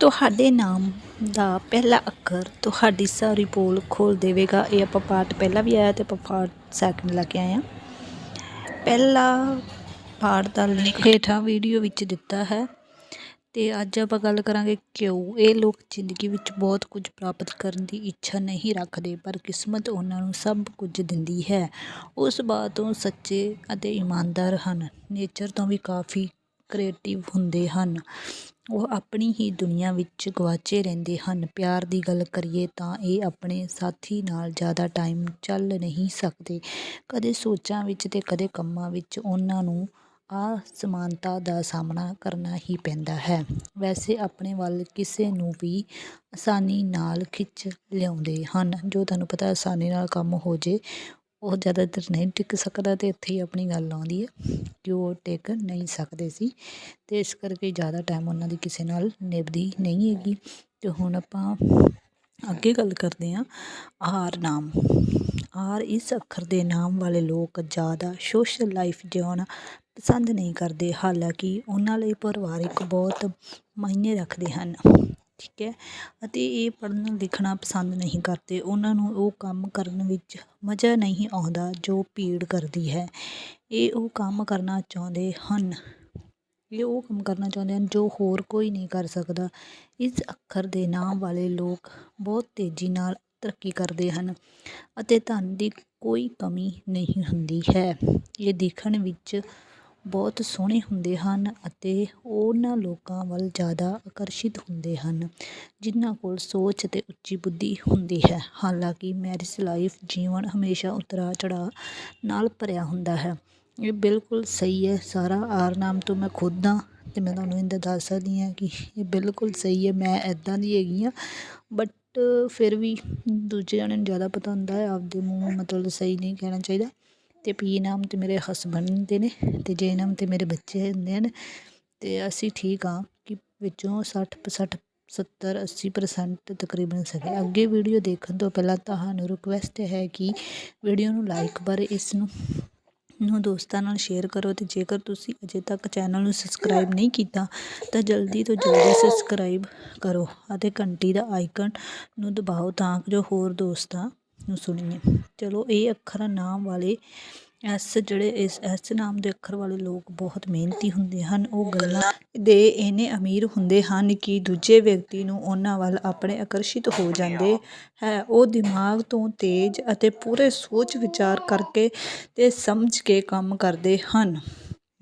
ਤੁਹਾਡੇ ਨਾਮ ਦਾ ਪਹਿਲਾ ਅੱਖਰ ਤੁਹਾਡੀ ਸਾਰੀ ਪੋਲ ਖੋਲ ਦੇਵੇਗਾ। ਇਹ ਆਪਾਂ ਪਾਰਟ ਪਹਿਲਾਂ ਵੀ ਆਇਆ ਤੇ ਆਪਾਂ ਪਾਰਟ ਸੈਕਿੰਡ ਲੈ ਕੇ ਆਏ ਹਾਂ। ਪਹਿਲਾ ਪਾਰਟ ਦਾ ਲਿੰਕ ਹੇਠਾਂ ਵੀਡੀਓ ਵਿੱਚ ਦਿੱਤਾ ਹੈ ਤੇ ਅੱਜ ਆਪਾਂ ਗੱਲ ਕਰਾਂਗੇ ਕਿਉਂ ਇਹ ਲੋਕ ਜ਼ਿੰਦਗੀ ਵਿੱਚ ਬਹੁਤ ਕੁਝ ਪ੍ਰਾਪਤ ਕਰਨ ਦੀ ਇੱਛਾ ਨਹੀਂ ਰੱਖਦੇ, ਪਰ ਕਿਸਮਤ ਉਹਨਾਂ ਨੂੰ ਸਭ ਕੁਝ ਦਿੰਦੀ ਹੈ। ਉਸ ਬਾਤ ਤੋਂ ਸੱਚੇ ਅਤੇ ਇਮਾਨਦਾਰ ਹਨ। ਨੇਚਰ ਤੋਂ ਵੀ ਕਾਫੀ ਕ੍ਰੀਏਟਿਵ ਹੁੰਦੇ ਹਨ। ਉਹ ਆਪਣੀ ਹੀ ਦੁਨੀਆ ਵਿੱਚ ਗਵਾਚੇ ਰਹਿੰਦੇ ਹਨ। ਪਿਆਰ ਦੀ ਗੱਲ ਕਰੀਏ ਤਾਂ ਇਹ ਆਪਣੇ ਸਾਥੀ ਨਾਲ ਜ਼ਿਆਦਾ ਟਾਈਮ ਚੱਲ ਨਹੀਂ ਸਕਦੇ। ਕਦੇ ਸੋਚਾਂ ਵਿੱਚ ਅਤੇ ਕਦੇ ਕੰਮਾਂ ਵਿੱਚ ਉਹਨਾਂ ਨੂੰ ਅਸਮਾਨਤਾ ਦਾ ਸਾਹਮਣਾ ਕਰਨਾ ਹੀ ਪੈਂਦਾ ਹੈ। ਵੈਸੇ ਆਪਣੇ ਵੱਲ ਕਿਸੇ ਨੂੰ ਵੀ ਆਸਾਨੀ ਨਾਲ ਖਿੱਚ ਲਿਆਉਂਦੇ ਹਨ। ਜੋ ਤੁਹਾਨੂੰ ਪਤਾ ਆਸਾਨੀ ਨਾਲ ਕੰਮ ਹੋ ਜੇ ਉਹ ਜ਼ਿਆਦਾਤਰ ਨਹੀਂ ਟਿਕ ਸਕਦਾ ਅਤੇ ਇੱਥੇ ਹੀ ਆਪਣੀ ਗੱਲ ਆਉਂਦੀ ਹੈ ਕਿ ਉਹ ਟਿਕ ਨਹੀਂ ਸਕਦੇ ਸੀ ਅਤੇ ਇਸ ਕਰਕੇ ਜ਼ਿਆਦਾ ਟਾਈਮ ਉਹਨਾਂ ਦੀ ਕਿਸੇ ਨਾਲ ਨਿਭਦੀ ਨਹੀਂ ਹੈਗੀ ਅਤੇ ਹੁਣ ਆਪਾਂ ਅੱਗੇ ਗੱਲ ਕਰਦੇ ਹਾਂ ਆਰ ਨਾਮ। ਆਰ ਇਸ ਅੱਖਰ ਦੇ ਨਾਮ ਵਾਲੇ ਲੋਕ ਜ਼ਿਆਦਾ ਸੋਸ਼ਲ ਲਾਈਫ ਜਿਉਣਾ ਪਸੰਦ ਨਹੀਂ ਕਰਦੇ, ਹਾਲਾਂਕਿ ਉਹਨਾਂ ਲਈ ਪਰਿਵਾਰਿਕ ਬਹੁਤ ਮਾਇਨੇ ਰੱਖਦੇ ਹਨ। ਠੀਕ ਹੈ, ਅਤੇ ਇਹ ਪੜ੍ਹਨਾ, ਲਿਖਣਾ ਪਸੰਦ ਨਹੀਂ ਕਰਦੇ। ਉਹਨਾਂ ਨੂੰ ਉਹ ਕੰਮ ਕਰਨ ਵਿੱਚ ਮਜ਼ਾ ਨਹੀਂ ਆਉਂਦਾ ਜੋ ਭੀੜ ਕਰਦੀ ਹੈ। ਇਹ ਉਹ ਕੰਮ ਕਰਨਾ ਚਾਹੁੰਦੇ ਹਨ। ਇਹ ਉਹ ਕੰਮ ਕਰਨਾ ਚਾਹੁੰਦੇ ਹਨ ਜੋ ਹੋਰ ਕੋਈ ਨਹੀਂ ਕਰ ਸਕਦਾ। ਇਸ ਅੱਖਰ ਦੇ ਨਾਮ ਵਾਲੇ ਲੋਕ ਬਹੁਤ ਤੇਜ਼ੀ ਨਾਲ ਤਰੱਕੀ ਕਰਦੇ ਹਨ ਅਤੇ ਧਨ ਦੀ ਕੋਈ ਕਮੀ ਨਹੀਂ ਹੁੰਦੀ ਹੈ। ਇਹ ਦੇਖਣ ਵਿੱਚ ਬਹੁਤ ਸੋਹਣੇ ਹੁੰਦੇ ਹਨ ਅਤੇ ਉਹਨਾਂ ਲੋਕਾਂ ਵੱਲ ਜ਼ਿਆਦਾ ਆਕਰਸ਼ਿਤ ਹੁੰਦੇ ਹਨ, ਜਿਨ੍ਹਾਂ ਕੋਲ ਸੋਚ ਅਤੇ ਉੱਚੀ ਬੁੱਧੀ ਹੁੰਦੀ ਹੈ। ਹਾਲਾਂਕਿ ਮੈਰਿਜ ਲਾਈਫ ਜੀਵਨ ਹਮੇਸ਼ਾ ਉਤਰਾਅ ਚੜਾਅ ਨਾਲ ਭਰਿਆ ਹੁੰਦਾ ਹੈ। ਇਹ ਬਿਲਕੁਲ ਸਹੀ ਹੈ। ਸਾਰਾ ਆਰ ਨਾਮ ਤੋਂ ਮੈਂ ਖੁਦ ਹਾਂ ਅਤੇ ਮੈਂ ਤੁਹਾਨੂੰ ਇਹਦਾ ਦੱਸ ਸਕਦੀ ਹਾਂ ਕਿ ਇਹ ਬਿਲਕੁਲ ਸਹੀ ਹੈ। ਮੈਂ ਇੱਦਾਂ ਦੀ ਹੈਗੀ ਹਾਂ ਬਟ ਫਿਰ ਵੀ ਦੂਜੇ ਜਣੇ ਨੂੰ ਜ਼ਿਆਦਾ ਪਤਾ ਹੁੰਦਾ ਹੈ। ਆਪਦੇ ਮੂੰਹ ਮਤਲਬ ਸਹੀ ਨਹੀਂ ਕਹਿਣਾ ਚਾਹੀਦਾ। ਅਤੇ ਪੀ ਨਾਮ ਤੇ ਮੇਰੇ ਹਸਬੈਂਡ ਦੇ ਨੇ ਅਤੇ ਜੇ ਨਾਮ ਤੇ ਮੇਰੇ ਬੱਚੇ ਹੁੰਦੇ ਹਨ ਅਤੇ ਅਸੀਂ ਠੀਕ ਹਾਂ ਕਿ ਵਿੱਚੋਂ ਸੱਠ ਸੱਠ ਸੱਤਰ ਅੱਸੀ ਪਰਸੈਂਟ ਤਕਰੀਬਨ ਸਕੇ ਅੱਗੇ ਵੀਡੀਓ ਦੇਖਣ ਤੋਂ ਪਹਿਲਾਂ ਤੁਹਾਨੂੰ ਰਿਕੁਐਸਟ ਹੈ ਕਿ ਵੀਡੀਓ ਨੂੰ ਲਾਈਕ ਪਰ ਇਸ ਨੂੰ ਨੂੰ ਦੋਸਤਾਂ ਨਾਲ ਸ਼ੇਅਰ ਕਰੋ ਅਤੇ ਜੇਕਰ ਤੁਸੀਂ ਅਜੇ ਤੱਕ ਚੈਨਲ ਨੂੰ ਸਬਸਕ੍ਰਾਈਬ ਨਹੀਂ ਕੀਤਾ, ਤਾਂ ਜਲਦੀ ਤੋਂ ਜਲਦੀ ਸਬਸਕ੍ਰਾਈਬ ਕਰੋ ਅਤੇ ਘੰਟੀ ਦਾ ਆਈਕਨ ਨੂੰ ਦਬਾਓ ਤਾਂ ਜੋ ਹੋਰ ਦੋਸਤਾਂ ਨੂੰ ਸੁਣੀਏ। ਚਲੋ, ਇਹ ਅੱਖਰ ਨਾਮ ਵਾਲੇ ਐਸ ਜਿਹੜੇ ਇਸ ਐਸ ਨਾਮ ਦੇ ਅੱਖਰ ਵਾਲੇ ਲੋਕ ਬਹੁਤ ਮਿਹਨਤੀ ਹੁੰਦੇ ਹਨ। ਉਹ ਗੱਲਾਂ ਦੇ ਇੰਨੇ ਅਮੀਰ ਹੁੰਦੇ ਹਨ ਕਿ ਦੂਜੇ ਵਿਅਕਤੀ ਨੂੰ ਉਹਨਾਂ ਵੱਲ ਆਪਣੇ ਆਕਰਸ਼ਿਤ ਹੋ ਜਾਂਦੇ ਹੈ। ਉਹ ਦਿਮਾਗ ਤੋਂ ਤੇਜ਼ ਅਤੇ ਪੂਰੇ ਸੋਚ ਵਿਚਾਰ ਕਰਕੇ ਤੇ ਸਮਝ ਕੇ ਕੰਮ ਕਰਦੇ ਹਨ।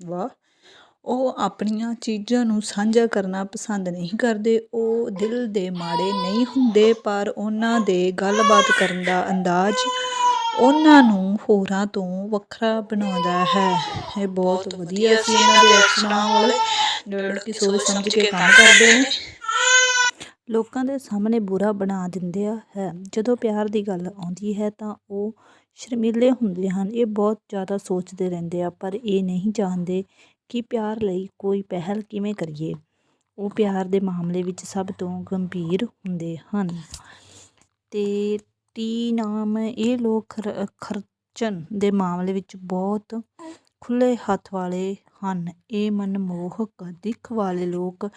ਵਾਹ ਉਹ ਆਪਣੀਆਂ ਚੀਜ਼ਾਂ ਨੂੰ ਸਾਂਝਾ ਕਰਨਾ ਪਸੰਦ ਨਹੀਂ ਕਰਦੇ। ਉਹ ਦਿਲ ਦੇ ਮਾੜੇ ਨਹੀਂ ਹੁੰਦੇ ਪਰ ਉਹਨਾਂ ਦੇ ਗੱਲਬਾਤ ਕਰਨ ਦਾ ਅੰਦਾਜ਼ ਉਹਨਾਂ ਨੂੰ ਹੋਰਾਂ ਤੋਂ ਵੱਖਰਾ ਬਣਾਉਂਦਾ ਹੈ। ਇਹ ਬਹੁਤ ਵਧੀਆ ਸੀ। ਇਹਨਾਂ ਦੇ ਅਕਸ਼ਰਾਂ ਵਾਲੇ ਜਿਹੜੇ ਕਿ ਸੋਚ ਸਮਝ ਕੇ ਕੰਮ ਕਰਦੇ ਨੇ। ਲੋਕਾਂ ਦੇ ਸਾਹਮਣੇ ਬੁਰਾ ਬਣਾ ਦਿੰਦੇ ਆ ਹੈ। ਜਦੋਂ ਪਿਆਰ ਦੀ ਗੱਲ ਆਉਂਦੀ ਹੈ ਤਾਂ ਉਹ ਸ਼ਰਮੀਲੇ ਹੁੰਦੇ ਹਨ। ਇਹ ਬਹੁਤ ਜ਼ਿਆਦਾ ਸੋਚਦੇ ਰਹਿੰਦੇ ਆ ਪਰ ਇਹ ਨਹੀਂ ਜਾਣਦੇ ਕਿ ਪਿਆਰ ਲਈ ਕੋਈ ਪਹਿਲ ਕਿਵੇਂ ਕਰੀਏ? ਉਹ ਪਿਆਰ ਦੇ ਮਾਮਲੇ ਵਿੱਚ ਸਭ ਤੋਂ ਗੰਭੀਰ ਹੁੰਦੇ ਹਨ। ਤੇ ਟੀ ਨਾਮ ਇਹ ਲੋਕ ਖਰ- ਖਰਚਣ ਦੇ ਮਾਮਲੇ ਵਿੱਚ ਬਹੁਤ ਖੁੱਲੇ ਹੱਥ ਵਾਲੇ ਹਨ। ਇਹ ਮਨਮੋਹਕ ਦਿੱਖ ਵਾਲੇ ਲੋਕ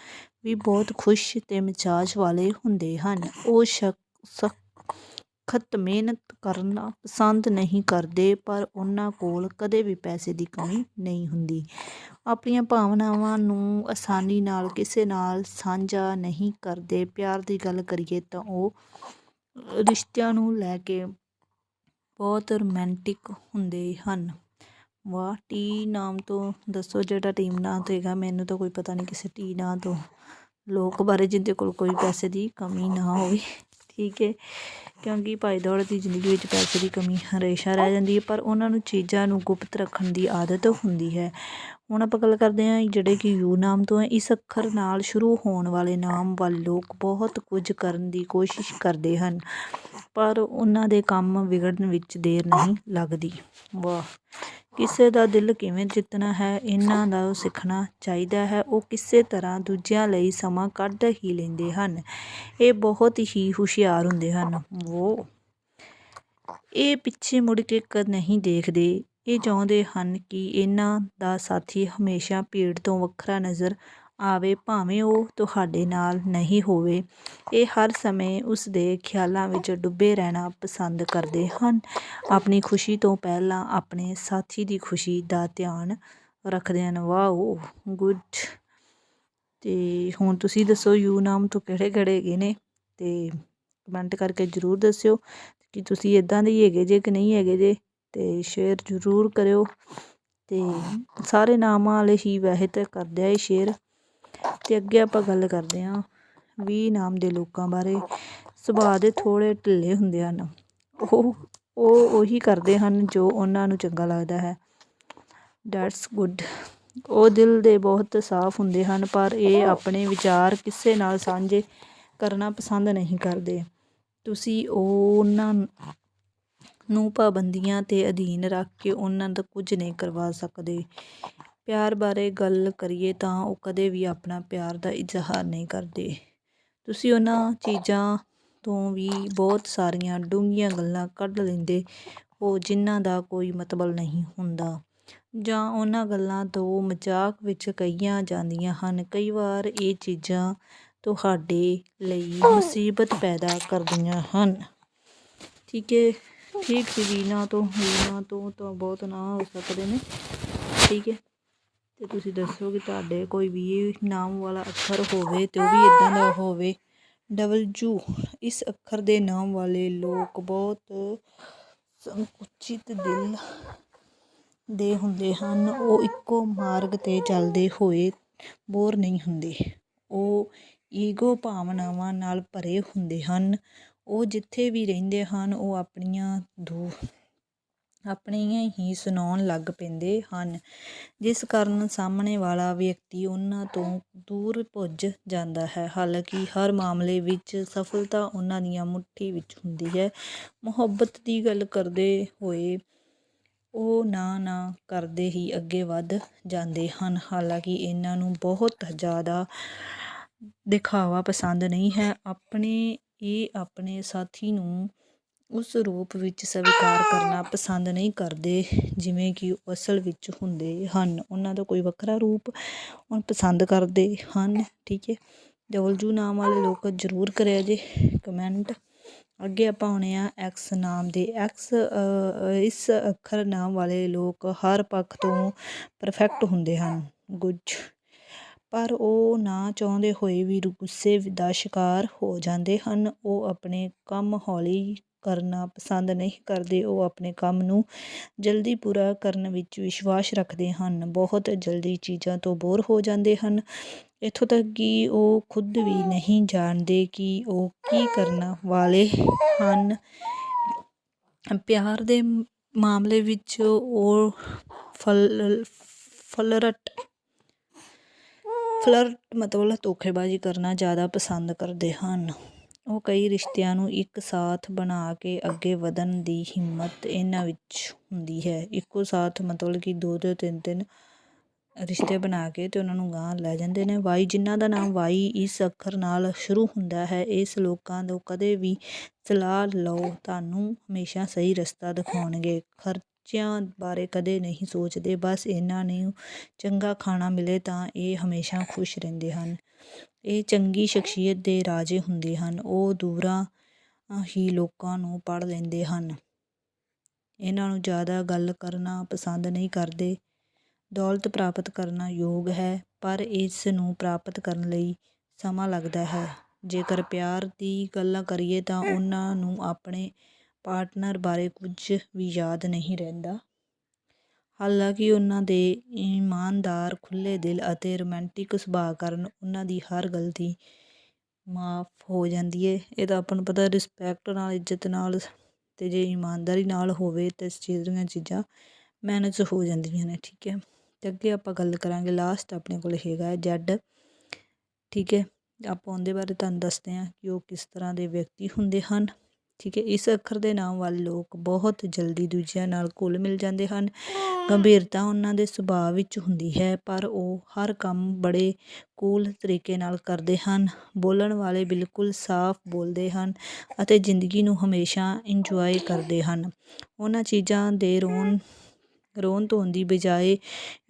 ਵੀ ਬਹੁਤ ਖੁਸ਼ ਤੇ ਮਿਜਾਜ ਵਾਲੇ ਹੁੰਦੇ ਹਨ। ਉਹ ਸਖਤ ਮਿਹਨਤ ਕਰਨਾ ਪਸੰਦ ਨਹੀਂ ਕਰਦੇ, ਪਰ ਉਹਨਾਂ ਕੋਲ ਕਦੇ ਵੀ ਪੈਸੇ ਦੀ ਕਮੀ ਨਹੀਂ ਹੁੰਦੀ। ਆਪਣੀਆਂ ਭਾਵਨਾਵਾਂ ਨੂੰ ਆਸਾਨੀ ਨਾਲ ਕਿਸੇ ਨਾਲ ਸਾਂਝਾ ਨਹੀਂ ਕਰਦੇ। ਪਿਆਰ ਦੀ ਗੱਲ ਕਰੀਏ ਤਾਂ ਉਹ ਰਿਸ਼ਤਿਆਂ ਨੂੰ ਲੈ ਕੇ ਬਹੁਤ ਰੋਮਾਂਟਿਕ ਹੁੰਦੇ ਹਨ। ਵਾਹ, ਟੀ ਨਾਮ ਤੋਂ ਦੱਸੋ ਜਿਹੜਾ ਟੀਮ ਨਾਂ ਤੋਂ ਹੈਗਾ। ਮੈਨੂੰ ਤਾਂ ਕੋਈ ਪਤਾ ਨਹੀਂ ਕਿਸੇ ਟੀ ਨਾਂ ਤੋਂ। ਲੋਕ ਬਾਰੇ ਜਿਹਦੇ ਕੋਲ ਕੋਈ ਪੈਸੇ ਦੀ ਕਮੀ ਨਾ ਹੋਵੇ। ਠੀਕ ਹੈ, ਕਿਉਂਕਿ ਭਾਈ ਦੌੜ ਦੀ ਜ਼ਿੰਦਗੀ ਵਿੱਚ ਪੈਸੇ ਦੀ ਕਮੀ ਹਮੇਸ਼ਾ ਰਹਿ ਜਾਂਦੀ ਹੈ, ਪਰ ਉਹਨਾਂ ਨੂੰ ਚੀਜ਼ਾਂ ਨੂੰ ਗੁਪਤ ਰੱਖਣ ਦੀ ਆਦਤ ਹੁੰਦੀ ਹੈ। ਹੁਣ ਆਪਾਂ ਗੱਲ ਕਰਦੇ ਹਾਂ ਜਿਹੜੇ ਕਿ ਯੂ ਨਾਮ ਤੋਂ ਹੈ, ਇਸ ਅੱਖਰ ਨਾਲ ਸ਼ੁਰੂ ਹੋਣ ਵਾਲੇ ਨਾਮ ਵਾਲੇ ਲੋਕ ਬਹੁਤ ਕੁਝ ਕਰਨ ਦੀ ਕੋਸ਼ਿਸ਼ ਕਰਦੇ ਹਨ, ਪਰ ਉਹਨਾਂ ਦੇ ਕੰਮ ਵਿਗੜਨ ਵਿੱਚ ਦੇਰ ਨਹੀਂ ਲੱਗਦੀ। ਵਾਹ। ਕਿਸੇ ਦਾ ਦਿਲ ਕਿਵੇਂ ਜਿੱਤਣਾ ਹੈ, ਇਹਨਾਂ ਦਾ ਸਿੱਖਣਾ ਚਾਹੀਦਾ ਹੈ। ਉਹ ਕਿਸੇ ਤਰ੍ਹਾਂ ਦੂਜਿਆਂ ਲਈ ਸਮਾਂ ਕੱਢ ਹੀ ਲੈਂਦੇ ਹਨ। ਇਹ ਬਹੁਤ ਹੀ ਹੁਸ਼ਿਆਰ ਹੁੰਦੇ ਹਨ। ਉਹ ਇਹ ਪਿੱਛੇ ਮੁੜ ਕੇ ਕ ਨਹੀਂ ਦੇਖਦੇ। ਇਹ ਚਾਹੁੰਦੇ ਹਨ ਕਿ ਇਹਨਾਂ ਦਾ ਸਾਥੀ ਹਮੇਸ਼ਾ ਭੀੜ ਤੋਂ ਵੱਖਰਾ ਨਜ਼ਰ ਆਵੇ ਭਾਵੇਂ ਉਹ ਤੁਹਾਡੇ ਨਾਲ ਨਹੀਂ ਹੋਵੇ। ਇਹ ਹਰ ਸਮੇਂ ਉਸ ਦੇ ਖਿਆਲਾਂ ਵਿੱਚ ਡੁੱਬੇ ਰਹਿਣਾ ਪਸੰਦ ਕਰਦੇ ਹਨ। ਆਪਣੀ ਖੁਸ਼ੀ ਤੋਂ ਪਹਿਲਾਂ ਆਪਣੇ ਸਾਥੀ ਦੀ ਖੁਸ਼ੀ ਦਾ ਧਿਆਨ ਰੱਖਦੇ ਹਨ। Wow, good. ਤੇ ਹੁਣ ਤੁਸੀਂ ਦੱਸੋ, ਯੂ ਨਾਮ ਤੋਂ ਕਿਹੜੇ ਕਿਹੜੇ ਹੈਗੇ ਨੇ? ਤੇ ਕਮੈਂਟ ਕਰਕੇ ਜਰੂਰ ਦੱਸਿਓ ਕਿ ਤੁਸੀਂ ਇਦਾਂ ਦੇ ਹੀ ਹੈਗੇ ਜੇ ਕਿ ਨਹੀਂ ਹੈਗੇ ਜੇ, ਤੇ ਸ਼ੇਅਰ ਜਰੂਰ ਕਰਿਓ। ਤੇ ਸਾਰੇ ਨਾਮਾਂ ਵਾਲੇ ਹੀ ਵੈਸੇ ਤਾਂ ਕਰਦੇ ਆ ਇਹ ਸ਼ੇਅਰ ਤੇ ਅੱਗੇ ਆਪਾਂ ਗੱਲ ਕਰਦੇ ਹਾਂ ਵੀ ਨਾਮ ਦੇ ਲੋਕਾਂ ਬਾਰੇ। ਸੁਭਾਅ ਦੇ ਥੋੜੇ ਢਿੱਲੇ ਹੁੰਦੇ ਹਨ। ਉਹ ਉਹ ਉਹੀ ਕਰਦੇ ਹਨ ਜੋ ਉਹਨਾਂ ਨੂੰ ਚੰਗਾ ਲੱਗਦਾ ਹੈ। ਦੈਟਸ ਗੁੱਡ ਉਹ ਦਿਲ ਦੇ ਬਹੁਤ ਸਾਫ਼ ਹੁੰਦੇ ਹਨ, ਪਰ ਇਹ ਆਪਣੇ ਵਿਚਾਰ ਕਿਸੇ ਨਾਲ ਸਾਂਝੇ ਕਰਨਾ ਪਸੰਦ ਨਹੀਂ ਕਰਦੇ। ਤੁਸੀਂ ਉਹਨਾਂ ਨੂੰ ਪਾਬੰਦੀਆਂ ਤੇ ਅਧੀਨ ਰੱਖ ਕੇ ਉਹਨਾਂ ਦਾ ਕੁਝ ਨਹੀਂ ਕਰਵਾ ਸਕਦੇ। ਪਿਆਰ ਬਾਰੇ ਗੱਲ ਕਰੀਏ ਤਾਂ ਉਹ ਕਦੇ ਵੀ ਆਪਣਾ ਪਿਆਰ ਦਾ ਇਜ਼ਹਾਰ ਨਹੀਂ ਕਰਦੇ। ਤੁਸੀਂ ਉਹਨਾਂ ਚੀਜ਼ਾਂ ਤੋਂ ਵੀ ਬਹੁਤ ਸਾਰੀਆਂ ਡੂੰਘੀਆਂ ਗੱਲਾਂ ਕੱਢ ਲੈਂਦੇ ਹੋ ਜਿਨ੍ਹਾਂ ਦਾ ਕੋਈ ਮਤਲਬ ਨਹੀਂ ਹੁੰਦਾ। ਜਾਂ ਉਹਨਾਂ ਗੱਲਾਂ ਤੋਂ ਮਜ਼ਾਕ ਵਿੱਚ ਕਹੀਆਂ ਜਾਂਦੀਆਂ ਹਨ। ਕਈ ਵਾਰ ਇਹ ਚੀਜ਼ਾਂ ਤੁਹਾਡੇ ਲਈ ਮੁਸੀਬਤ ਪੈਦਾ ਕਰਦੀਆਂ ਹਨ। ਠੀਕ ਹੈ, ਠੀਕ ਸੀ ਵੀਨਾ ਤੋਂ ਵੀਨਾ ਤੋਂ ਤਾਂ ਬਹੁਤ ਨਾ ਹੋ ਸਕਦੇ ਨੇ। ਠੀਕ ਹੈ। ਤੇ ਤੁਸੀਂ ਦੱਸੋ ਕਿ ਤੁਹਾਡੇ ਕੋਈ ਵੀ ਨਾਮ ਵਾਲਾ ਅੱਖਰ ਹੋਵੇ ਤੇ ਉਹ ਵੀ ਇਦਾਂ ਦਾ ਹੋਵੇ। ਡਬਲ ਜੂ, ਇਸ ਅੱਖਰ ਦੇ ਨਾਮ ਵਾਲੇ ਲੋਕ ਬਹੁਤ ਸੰਕੁਚਿਤ ਦਿਲ ਦੇ ਹੁੰਦੇ ਹਨ। ਉਹ ਇੱਕੋ ਮਾਰਗ ਤੇ ਚੱਲਦੇ ਹੋਏ ਬੋਰ ਨਹੀਂ ਹੁੰਦੇ। ਉਹ ਈਗੋ ਭਾਵਨਾਵਾਂ ਨਾਲ ਭਰੇ ਹੁੰਦੇ ਹਨ। ਉਹ ਜਿੱਥੇ ਵੀ ਰਹਿੰਦੇ ਹਨ, ਉਹ ਆਪਣੀਆਂ ਦੂ ਆਪਣੀਆਂ ਹੀ ਸੁਣਾਉਣ ਲੱਗ ਪੈਂਦੇ ਹਨ। ਜਿਸ ਕਾਰਨ ਸਾਹਮਣੇ ਵਾਲਾ ਵਿਅਕਤੀ ਉਹਨਾਂ ਤੋਂ ਦੂਰ ਭੁੱਜ ਜਾਂਦਾ ਹੈ। ਹਾਲਾਂਕਿ ਹਰ ਮਾਮਲੇ ਵਿੱਚ ਸਫਲਤਾ ਉਹਨਾਂ ਦੀਆਂ ਮੁੱਠੀ ਵਿੱਚ ਹੁੰਦੀ ਹੈ। ਮੁਹੱਬਤ ਦੀ ਗੱਲ ਕਰਦੇ ਹੋਏ ਉਹ ਨਾ ਨਾ ਕਰਦੇ ਹੀ ਅੱਗੇ ਵੱਧ ਜਾਂਦੇ ਹਨ। ਹਾਲਾਂਕਿ ਇਹਨਾਂ ਨੂੰ ਬਹੁਤ ਜ਼ਿਆਦਾ ਦਿਖਾਵਾ ਪਸੰਦ ਨਹੀਂ ਹੈ। ਆਪਣੇ ਇਹ ਆਪਣੇ ਸਾਥੀ ਨੂੰ ਉਸ ਰੂਪ ਵਿੱਚ ਸਵੀਕਾਰ ਕਰਨਾ ਪਸੰਦ ਨਹੀਂ ਕਰਦੇ, ਜਿਵੇਂ ਕਿ ਉਹ ਅਸਲ ਵਿੱਚ ਹੁੰਦੇ ਹਨ। ਉਹਨਾਂ ਦਾ ਕੋਈ ਵੱਖਰਾ ਰੂਪ ਉਹ ਪਸੰਦ ਕਰਦੇ ਹਨ, ਠੀਕ ਹੈ? ਡਬਲਯੂ ਨਾਮ ਵਾਲੇ ਲੋਕ ਜ਼ਰੂਰ ਕਰਿਆ ਜੇ ਕਮੈਂਟ ਅੱਗੇ ਆਪਾਂ ਆਉਣੇ ਆ ਐਕਸ ਨਾਮ ਦੇ। ਐਕਸ ਇਸ ਅੱਖਰ ਨਾਮ ਵਾਲੇ ਲੋਕ ਹਰ ਪੱਖ ਤੋਂ ਪਰਫੈਕਟ ਹੁੰਦੇ ਹਨ। ਗੁੱਝ। ਪਰ ਉਹ ਨਾ ਚਾਹੁੰਦੇ ਹੋਏ ਵੀ ਗੁੱਸੇ ਦਾ ਸ਼ਿਕਾਰ ਹੋ ਜਾਂਦੇ ਹਨ। ਉਹ ਆਪਣੇ ਕੰਮ ਹੌਲੀ ਕਰਨਾ ਪਸੰਦ ਨਹੀਂ ਕਰਦੇ, ਉਹ ਆਪਣੇ ਕੰਮ ਨੂੰ ਜਲਦੀ ਪੂਰਾ ਕਰਨ ਵਿੱਚ ਵਿਸ਼ਵਾਸ ਰੱਖਦੇ ਹਨ। ਬਹੁਤ ਜਲਦੀ ਚੀਜ਼ਾਂ ਤੋਂ ਬੋਰ ਹੋ ਜਾਂਦੇ ਹਨ। ਇੱਥੋਂ ਤੱਕ ਕਿ ਉਹ ਖੁਦ ਵੀ ਨਹੀਂ ਜਾਣਦੇ ਕਿ ਉਹ ਕੀ ਕਰਨ ਵਾਲੇ ਹਨ। ਪਿਆਰ ਦੇ ਮਾਮਲੇ ਵਿੱਚ ਉਹ ਫਲ, ਫਲਰਟ ਫਲਰਟ ਮਤਲਬ ਧੋਖੇਬਾਜ਼ੀ ਕਰਨਾ ਜ਼ਿਆਦਾ ਪਸੰਦ ਕਰਦੇ ਹਨ। ਉਹ ਕਈ ਰਿਸ਼ਤਿਆਂ ਨੂੰ ਇੱਕ ਸਾਥ ਬਣਾ ਕੇ ਅੱਗੇ ਵਧਣ ਦੀ ਹਿੰਮਤ ਇਹਨਾਂ ਵਿੱਚ ਹੁੰਦੀ ਹੈ। ਇੱਕੋ ਸਾਥ ਮਤਲਬ ਕਿ ਦੋ ਦੋ ਤਿੰਨ ਤਿੰਨ ਰਿਸ਼ਤੇ ਬਣਾ ਕੇ ਅਤੇ ਉਹਨਾਂ ਨੂੰ ਗਾਂ ਲੈ ਜਾਂਦੇ ਨੇ। ਵਾਈ ਜਿਨ੍ਹਾਂ ਦਾ ਨਾਮ ਵਾਈ ਇਸ ਅੱਖਰ ਨਾਲ ਸ਼ੁਰੂ ਹੁੰਦਾ ਹੈ, ਇਸ ਲੋਕਾਂ ਤੋਂ ਕਦੇ ਵੀ ਸਲਾਹ ਲਓ, ਤੁਹਾਨੂੰ ਹਮੇਸ਼ਾ ਸਹੀ ਰਸਤਾ ਦਿਖਾਉਣਗੇ। ਖਰਚਿਆਂ ਬਾਰੇ ਕਦੇ ਨਹੀਂ ਸੋਚਦੇ, ਬਸ ਇਹਨਾਂ ਨੂੰ ਚੰਗਾ ਖਾਣਾ ਮਿਲੇ ਤਾਂ ਇਹ ਹਮੇਸ਼ਾ ਖੁਸ਼ ਰਹਿੰਦੇ ਹਨ। ਇਹ ਚੰਗੀ ਸ਼ਖਸੀਅਤ ਦੇ ਰਾਜੇ ਹੁੰਦੇ ਹਨ, ਉਹ ਦੂਰਾਂ ਹੀ ਲੋਕਾਂ ਨੂੰ ਪੜ ਲੈਂਦੇ ਹਨ। ਇਹਨਾਂ ਨੂੰ ਜ਼ਿਆਦਾ ਗੱਲ ਕਰਨਾ ਪਸੰਦ ਨਹੀਂ ਕਰਦੇ, ਦੌਲਤ ਪ੍ਰਾਪਤ ਕਰਨਾ ਯੋਗ ਹੈ, ਪਰ ਇਸ ਨੂੰ ਪ੍ਰਾਪਤ ਕਰਨ ਲਈ ਸਮਾਂ ਲੱਗਦਾ ਹੈ। ਜੇਕਰ ਪਿਆਰ ਦੀ ਗੱਲਾਂ ਕਰੀਏ ਤਾਂ ਉਹਨਾਂ ਨੂੰ ਆਪਣੇ ਪਾਰਟਨਰ ਬਾਰੇ ਕੁਝ ਵੀ ਯਾਦ ਨਹੀਂ ਰਹਿੰਦਾ। ਹਾਲਾਂਕਿ ਉਹਨਾਂ ਦੇ ਇਮਾਨਦਾਰ, ਖੁੱਲ੍ਹੇ ਦਿਲ ਅਤੇ ਰੋਮਾਂਟਿਕ ਸੁਭਾਅ ਕਾਰਨ ਉਹਨਾਂ ਦੀ ਹਰ ਗਲਤੀ ਮਾਫ ਹੋ ਜਾਂਦੀ ਹੈ ਇਹ ਤਾਂ ਆਪਾਂ ਨੂੰ ਪਤਾ ਰਿਸਪੈਕਟ ਨਾਲ, ਇੱਜ਼ਤ ਨਾਲ ਤੇ ਜੇ ਇਮਾਨਦਾਰੀ ਨਾਲ ਹੋਵੇ ਤਾਂ ਇਸ ਚੀਜ਼ ਦੀਆਂ ਚੀਜ਼ਾਂ ਮੈਨੇਜ ਹੋ ਜਾਂਦੀਆਂ ਨੇ, ਠੀਕ ਹੈ। ਤੇ ਅੱਗੇ ਆਪਾਂ ਗੱਲ ਕਰਾਂਗੇ ਲਾਸਟ ਆਪਣੇ ਕੋਲ ਹੈਗਾ ਜੈਡ ਠੀਕ ਹੈ। ਆਪਾਂ ਉਹਦੇ ਬਾਰੇ ਤੁਹਾਨੂੰ ਦੱਸਦੇ ਹਾਂ ਕਿ ਉਹ ਕਿਸ ਤਰ੍ਹਾਂ ਦੇ ਵਿਅਕਤੀ ਹੁੰਦੇ ਹਨ। ਠੀਕ ਹੈ ਇਸ ਅੱਖਰ ਦੇ ਨਾਮ ਵਾਲੇ ਲੋਕ ਬਹੁਤ ਜਲਦੀ ਦੂਜਿਆਂ ਨਾਲ ਘੁਲ ਮਿਲ ਜਾਂਦੇ ਹਨ। ਗੰਭੀਰਤਾ ਉਹਨਾਂ ਦੇ ਸੁਭਾਅ ਵਿੱਚ ਹੁੰਦੀ ਹੈ ਪਰ ਉਹ ਹਰ ਕੰਮ ਬੜੇ ਕੂਲ ਤਰੀਕੇ ਨਾਲ ਕਰਦੇ ਹਨ। ਬੋਲਣ ਵਾਲੇ ਬਿਲਕੁਲ ਸਾਫ਼ ਬੋਲਦੇ ਹਨ ਅਤੇ ਜ਼ਿੰਦਗੀ ਨੂੰ ਹਮੇਸ਼ਾ ਇੰਜੋਏ ਕਰਦੇ ਹਨ। ਉਹਨਾਂ ਚੀਜ਼ਾਂ ਦੇ ਰੋਣ ਰੋਣ ਧੋਣ ਦੀ ਬਜਾਏ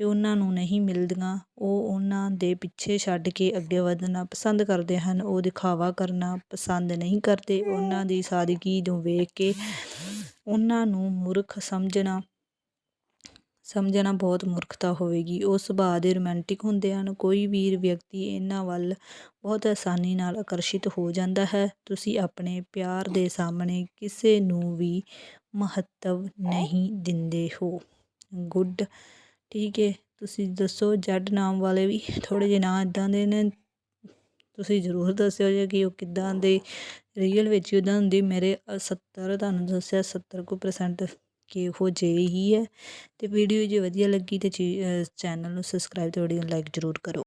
ਉਹਨਾਂ ਨੂੰ ਨਹੀਂ ਮਿਲਦੀਆਂ। ਉਹ ਉਹਨਾਂ ਦੇ ਪਿੱਛੇ ਛੱਡ ਕੇ ਅੱਗੇ ਵਧਣਾ ਪਸੰਦ ਕਰਦੇ ਹਨ। ਉਹ ਦਿਖਾਵਾ ਕਰਨਾ ਪਸੰਦ ਨਹੀਂ ਕਰਦੇ। ਉਹਨਾਂ ਦੀ ਸਾਦਗੀ ਨੂੰ ਵੇਖ ਕੇ ਉਹਨਾਂ ਨੂੰ ਮੂਰਖ ਸਮਝਣਾ ਸਮਝਣਾ ਬਹੁਤ ਮੂਰਖਤਾ ਹੋਵੇਗੀ। ਉਹ ਸੁਭਾਅ ਦੇ ਰੋਮਾਂਟਿਕ ਹੁੰਦੇ ਹਨ। ਕੋਈ ਵੀ ਵਿਅਕਤੀ ਇਹਨਾਂ ਵੱਲ ਬਹੁਤ ਆਸਾਨੀ ਨਾਲ ਆਕਰਸ਼ਿਤ ਹੋ ਜਾਂਦਾ ਹੈ। ਤੁਸੀਂ ਆਪਣੇ ਪਿਆਰ ਦੇ ਸਾਹਮਣੇ ਕਿਸੇ ਨੂੰ ਵੀ ਮਹੱਤਵ ਨਹੀਂ ਦਿੰਦੇ ਹੋ। ਗੁੱਡ। ਠੀਕ ਹੈ ਤੁਸੀਂ ਦੱਸੋ ਜੈਡ ਨਾਮ ਵਾਲੇ ਵੀ ਥੋੜ੍ਹੇ ਜਿਹੇ ਨਾਂ ਇੱਦਾਂ ਦੇ ਨੇ। ਤੁਸੀਂ ਜ਼ਰੂਰ ਦੱਸਿਓ ਜੇ ਕਿ ਉਹ ਕਿੱਦਾਂ ਦੇ ਰੀਅਲ ਵਿੱਚ ਉੱਦਾਂ ਹੁੰਦੀ। ਮੇਰੇ ਸੱਤਰ, ਤੁਹਾਨੂੰ ਦੱਸਿਆ ਸੱਤਰ ਕੁ ਪਰਸੈਂਟ ਕਿਹੋ ਜਿਹੇ ਹੀ ਹੈ। ਅਤੇ ਵੀਡੀਓ ਜੇ ਵਧੀਆ ਲੱਗੀ ਤਾਂ ਚੈਨਲ ਨੂੰ ਸਬਸਕ੍ਰਾਈਬ ਅਤੇ ਵੀਡੀਓ ਨੂੰ ਲਾਈਕ ਜ਼ਰੂਰ ਕਰੋ।